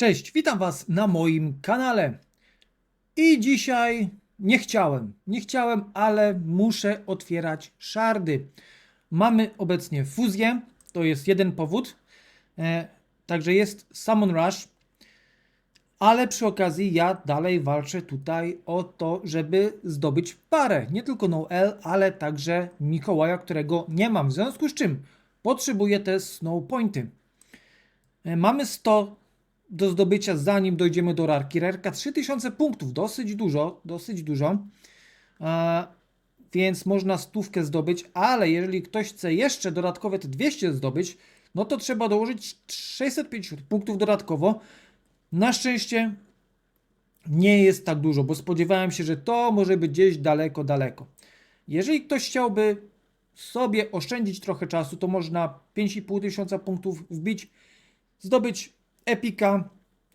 Cześć, witam Was na moim kanale. I dzisiaj nie chciałem, nie chciałem, ale muszę otwierać szardy. Mamy obecnie fuzję, to jest jeden powód. E, także jest Summon Rush, ale przy okazji ja dalej walczę tutaj o to, żeby zdobyć parę. Nie tylko Noel, ale także Mikołaja, którego nie mam. W związku z czym potrzebuję te Snow Pointy. E, Mamy 100 do zdobycia zanim dojdziemy do rarki. Rarka 3000 punktów, dosyć dużo, dosyć dużo. E, więc można stówkę zdobyć, ale jeżeli ktoś chce jeszcze dodatkowe te 200 zdobyć, no to trzeba dołożyć 650 punktów dodatkowo. Na szczęście nie jest tak dużo, bo spodziewałem się, że to może być gdzieś daleko, daleko. Jeżeli ktoś chciałby sobie oszczędzić trochę czasu, to można 5,5 tysiąca punktów wbić, zdobyć epika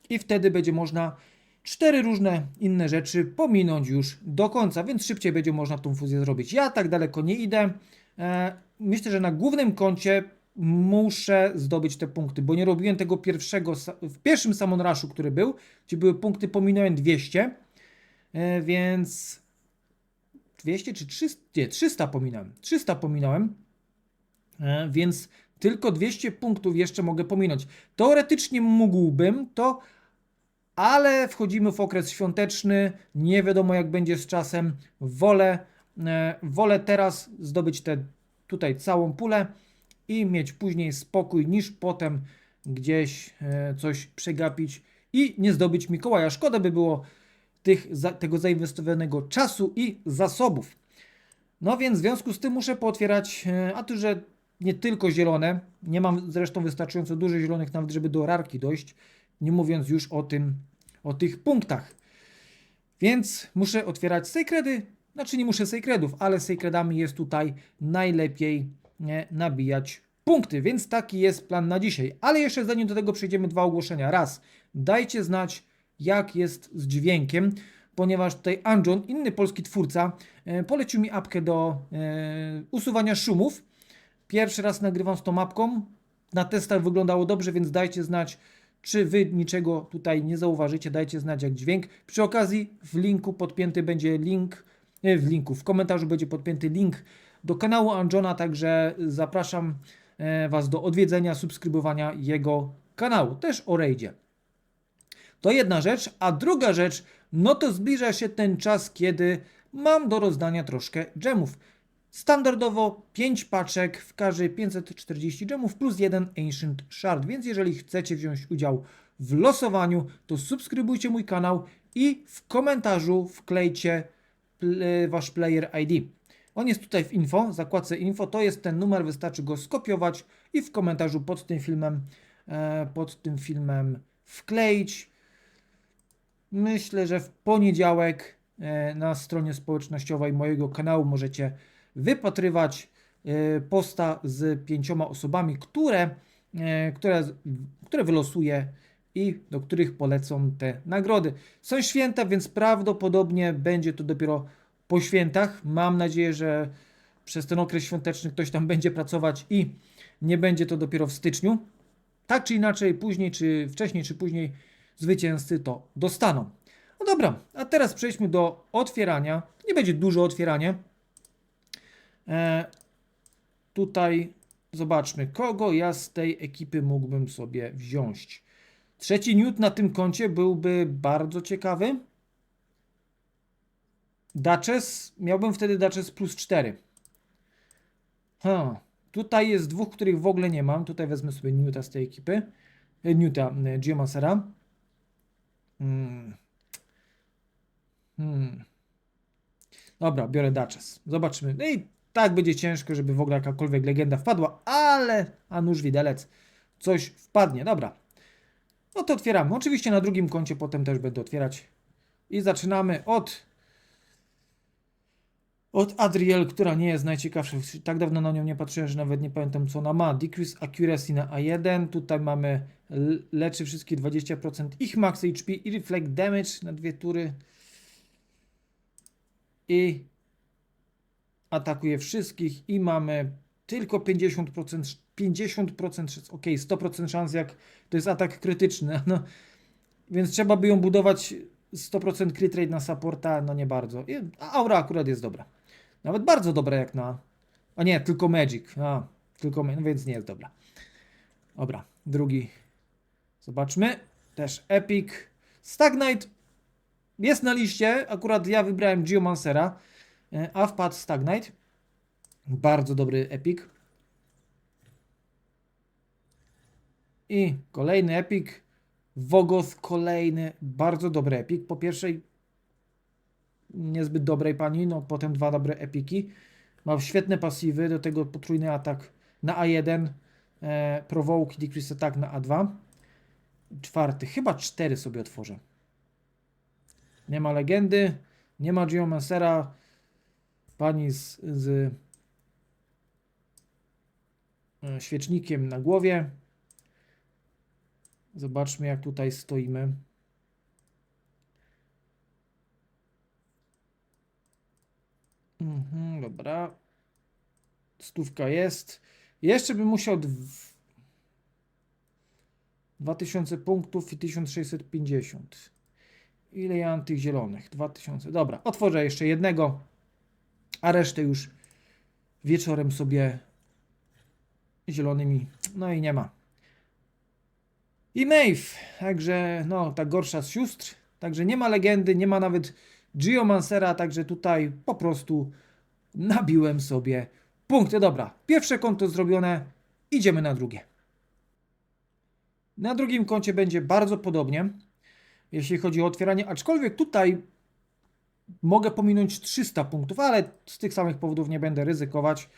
i wtedy będzie można cztery różne inne rzeczy pominąć już do końca, więc szybciej będzie można tą fuzję zrobić. Ja tak daleko nie idę. E, myślę, że na głównym koncie muszę zdobyć te punkty, bo nie robiłem tego pierwszego, w pierwszym Summon Rushu, który był, gdzie były punkty, pominąłem 200, e, więc 200 czy 300, nie, 300 pominąłem, 300 pominąłem, E, więc tylko 200 punktów jeszcze mogę pominąć. Teoretycznie mógłbym to, ale wchodzimy w okres świąteczny, nie wiadomo jak będzie z czasem. Wolę, e, wolę teraz zdobyć tę tutaj całą pulę i mieć później spokój, niż potem gdzieś e, coś przegapić i nie zdobyć Mikołaja. Szkoda by było tych, za, tego zainwestowanego czasu i zasobów. No więc w związku z tym muszę pootwierać, e, a tu, że nie tylko zielone, nie mam zresztą wystarczająco dużo zielonych nawet, żeby do rarki dojść, nie mówiąc już o tym, o tych punktach. Więc muszę otwierać secrety, znaczy nie muszę secretów, ale secretami jest tutaj najlepiej nabijać punkty, więc taki jest plan na dzisiaj. Ale jeszcze zanim do tego przejdziemy, dwa ogłoszenia. Raz, dajcie znać jak jest z dźwiękiem, ponieważ tutaj Anjon, inny polski twórca, e, polecił mi apkę do e, usuwania szumów. Pierwszy raz nagrywam z tą mapką. Na testach wyglądało dobrze, więc dajcie znać, czy wy niczego tutaj nie zauważycie. Dajcie znać, jak dźwięk. Przy okazji w linku podpięty będzie link, nie w linku, w komentarzu będzie podpięty link do kanału Anjona, także zapraszam e, Was do odwiedzenia, subskrybowania jego kanału, też o rejdzie. To jedna rzecz, a druga rzecz, no to zbliża się ten czas, kiedy mam do rozdania troszkę dżemów. Standardowo 5 paczek w każdej 540 dżemów plus jeden Ancient Shard, więc jeżeli chcecie wziąć udział w losowaniu, to subskrybujcie mój kanał i w komentarzu wklejcie pl- wasz player ID. On jest tutaj w info, zakładce info, to jest ten numer, wystarczy go skopiować i w komentarzu pod tym filmem, e, pod tym filmem wkleić. Myślę, że w poniedziałek e, na stronie społecznościowej mojego kanału możecie wypatrywać e, posta z pięcioma osobami, które, e, które, które wylosuję i do których polecą te nagrody. Są święta, więc prawdopodobnie będzie to dopiero po świętach. Mam nadzieję, że przez ten okres świąteczny ktoś tam będzie pracować i nie będzie to dopiero w styczniu. Tak czy inaczej, później, czy wcześniej, czy później zwycięzcy to dostaną. No dobra, a teraz przejdźmy do otwierania. Nie będzie dużo otwierania. E, tutaj zobaczmy, kogo ja z tej ekipy mógłbym sobie wziąć. Trzeci newt na tym koncie byłby bardzo ciekawy. Duchess, miałbym wtedy Duchess plus 4. Ha, tutaj jest dwóch, których w ogóle nie mam. Tutaj wezmę sobie Newta z tej ekipy. E, Newta, e, Geomancera. Hmm. Hmm. Dobra, biorę Duchess. Zobaczymy. No i tak będzie ciężko, żeby w ogóle jakakolwiek legenda wpadła, ale a nuż widelec coś wpadnie. Dobra. No to otwieramy. Oczywiście na drugim koncie potem też będę otwierać. I zaczynamy od od Adriel, która nie jest najciekawsza. Tak dawno na nią nie patrzyłem, że nawet nie pamiętam co ona ma. Decrease Accuracy na A1. Tutaj mamy leczy wszystkie 20% ich max HP i Reflect Damage na dwie tury. I atakuje wszystkich i mamy tylko 50%, 50% szans, ok, 100% szans jak to jest atak krytyczny, no Więc trzeba by ją budować 100% crit rate na supporta, no nie bardzo. A aura akurat jest dobra. Nawet bardzo dobra jak na... A nie, tylko Magic. A, tylko no więc nie jest dobra. Dobra, drugi. Zobaczmy. Też Epic. Stagnite jest na liście. Akurat ja wybrałem Geomancera, a wpadł Stagnite. Bardzo dobry Epic. I kolejny Epic. Wogoth kolejny bardzo dobry Epic. Po pierwszej niezbyt dobrej pani, no potem dwa dobre epiki. Ma świetne pasywy, do tego potrójny atak na A1, e, provoke, decrease attack na A2. Czwarty, chyba cztery sobie otworzę. Nie ma legendy, nie ma Geomancera, pani z, z e, świecznikiem na głowie. Zobaczmy, jak tutaj stoimy. Mhm, dobra. Stówka jest. Jeszcze bym musiał dw... 2000 punktów i 1650. Ile ja mam tych zielonych? 2000. Dobra, otworzę jeszcze jednego, a resztę już wieczorem sobie zielonymi. No i nie ma. I Maeve, także no, ta gorsza z sióstr. Także nie ma legendy, nie ma nawet Geomancera, także tutaj po prostu nabiłem sobie punkty. Dobra, pierwsze konto zrobione, idziemy na drugie. Na drugim koncie będzie bardzo podobnie, jeśli chodzi o otwieranie, aczkolwiek tutaj mogę pominąć 300 punktów, ale z tych samych powodów nie będę ryzykować.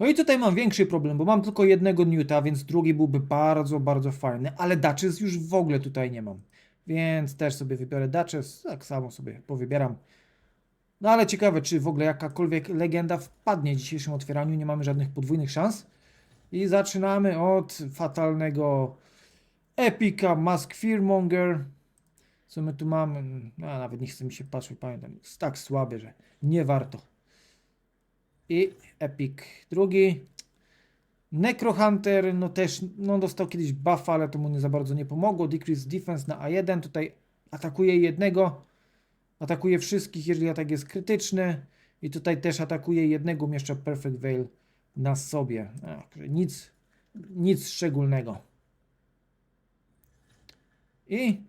No i tutaj mam większy problem, bo mam tylko jednego Newta, więc drugi byłby bardzo, bardzo fajny, ale Duchess już w ogóle tutaj nie mam. Więc też sobie wybiorę Duchess, tak samo sobie powybieram. No ale ciekawe, czy w ogóle jakakolwiek legenda wpadnie w dzisiejszym otwieraniu, nie mamy żadnych podwójnych szans. I zaczynamy od fatalnego Epika Mask Fearmonger. Co my tu mamy? No, nawet nie chce mi się patrzeć, pamiętam. Jest tak słaby, że nie warto. I Epic drugi. Necrohunter, no też, no dostał kiedyś buffa, ale to mu nie za bardzo nie pomogło. Decrease Defense na A1, tutaj atakuje jednego, atakuje wszystkich, jeżeli atak jest krytyczny. I tutaj też atakuje jednego, umieszcza Perfect Veil na sobie. Ach, nic, nic szczególnego. I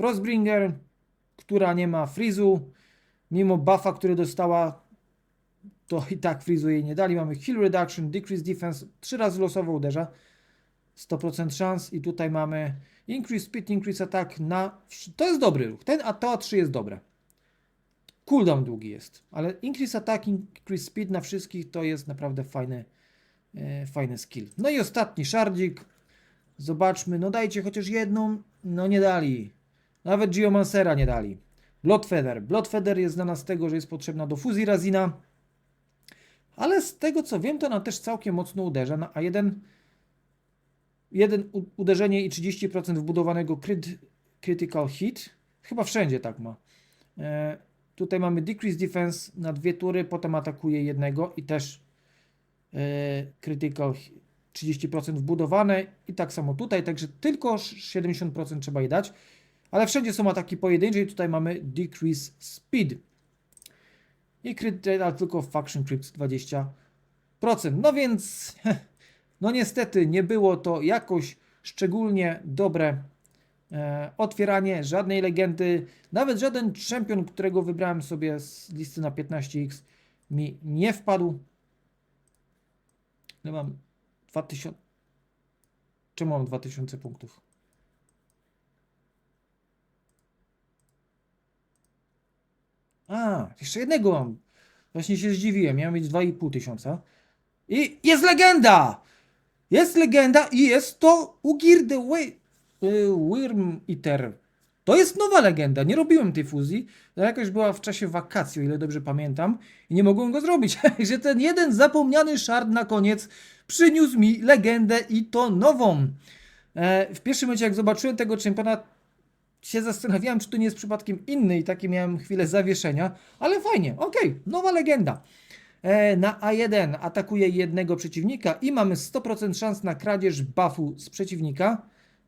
Frostbringer, która nie ma frizu, mimo buffa, który dostała, to i tak frizu jej nie dali. Mamy heal reduction, decrease defense, trzy razy losowo uderza, 100% szans. I tutaj mamy increase speed, increase attack na, to jest dobry ruch, ten a to A3 jest dobre. Cooldown długi jest, ale increase attack, increase speed na wszystkich to jest naprawdę fajny, e, fajny skill. No i ostatni szardzik, zobaczmy, no dajcie chociaż jedną, no nie dali. Nawet Geomancera nie dali. Bloodfeather. Bloodfeather jest znana z tego, że jest potrzebna do fuzji Razina. Ale z tego co wiem, to ona też całkiem mocno uderza na A1. Jeden uderzenie i 30% wbudowanego crit, critical hit. Chyba wszędzie tak ma. E, tutaj mamy decrease defense na dwie tury, potem atakuje jednego i też e, critical hi- 30% wbudowane i tak samo tutaj, także tylko 70% trzeba jej dać. Ale wszędzie są ataki pojedyncze i tutaj mamy decrease speed. I crit rate, tylko faction crypt 20%. No więc, no niestety nie było to jakoś szczególnie dobre e, otwieranie, żadnej legendy, nawet żaden champion, którego wybrałem sobie z listy na 15x mi nie wpadł. Ja mam 2000. Czemu mam 2000 punktów? A, jeszcze jednego mam. Właśnie się zdziwiłem. Miałem mieć 2,5 tysiąca. I jest legenda! Jest legenda i jest to Ugir the Wi- y, Worm Eater. To jest nowa legenda. Nie robiłem tej fuzji. To jakoś była w czasie wakacji, o ile dobrze pamiętam. I nie mogłem go zrobić. Że ten jeden zapomniany szard na koniec przyniósł mi legendę i to nową. E, w pierwszym momencie, jak zobaczyłem tego czempiona, się zastanawiałem, czy to nie jest przypadkiem inny i takie miałem chwilę zawieszenia, ale fajnie, okej, nowa legenda. E, na A1 atakuje jednego przeciwnika i mamy 100% szans na kradzież buffu z przeciwnika.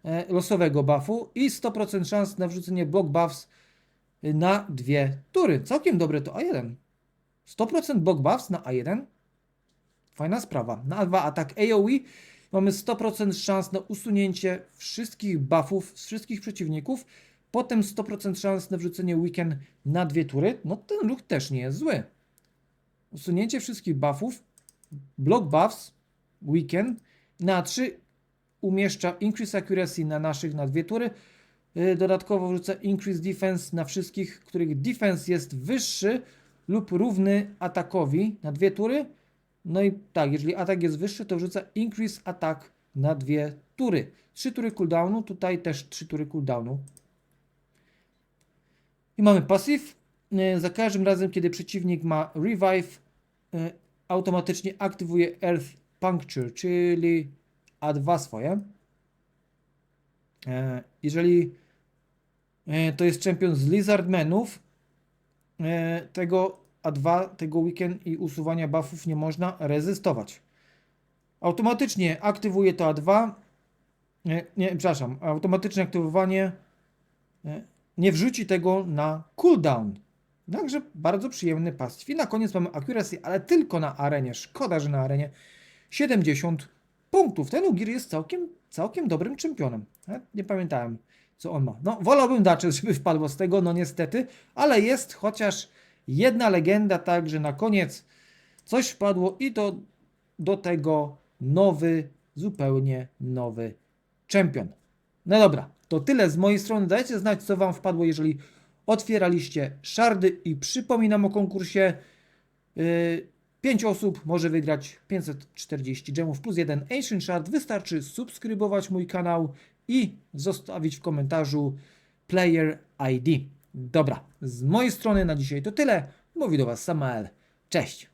e, losowego buffu i 100% szans na wrzucenie block buffs y, na dwie tury. Całkiem dobre to A1. 100% block buffs na A1. Fajna sprawa. Na A2 atak AoE mamy 100% szans na usunięcie wszystkich buffów z wszystkich przeciwników. Potem 100% szans na wrzucenie weekend na dwie tury. No ten ruch też nie jest zły. Usunięcie wszystkich buffów, block buffs, weekend na 3 umieszcza increase accuracy na naszych na dwie tury. Yy, Dodatkowo wrzuca increase defense na wszystkich, których defense jest wyższy lub równy atakowi na dwie tury. No i tak, jeżeli atak jest wyższy, to wrzuca increase attack na dwie tury. Trzy tury cooldownu, tutaj też trzy tury cooldownu. I mamy. Yy, Za każdym razem, kiedy przeciwnik ma revive, yy, automatycznie aktywuje Earth Puncture, czyli A2 swoje. E, Jeżeli e, to jest czempion z Lizardmenów, e, tego A2, tego weekend i usuwania buffów nie można rezystować. Automatycznie aktywuje to A2. Nie, nie, przepraszam, automatyczne aktywowanie nie wrzuci tego na cooldown. Także bardzo przyjemny pasyw. I na koniec mamy accuracy, ale tylko na arenie. Szkoda, że na arenie 70 punktów. Ten Ugir jest całkiem, całkiem dobrym czempionem. Nie pamiętałem, co on ma. No, wolałbym Duchess, żeby wpadło z tego, no niestety, ale jest chociaż jedna legenda, także na koniec coś wpadło i to do tego nowy, zupełnie nowy czempion. No dobra, to tyle z mojej strony. Dajcie znać, co Wam wpadło, jeżeli otwieraliście szardy i przypominam o konkursie. Yy, 5 osób może wygrać 540 gemów plus 1 Ancient Shard. Wystarczy subskrybować mój kanał i zostawić w komentarzu Player ID. Dobra, z mojej strony na dzisiaj to tyle. Mówi do Was Samael. Cześć!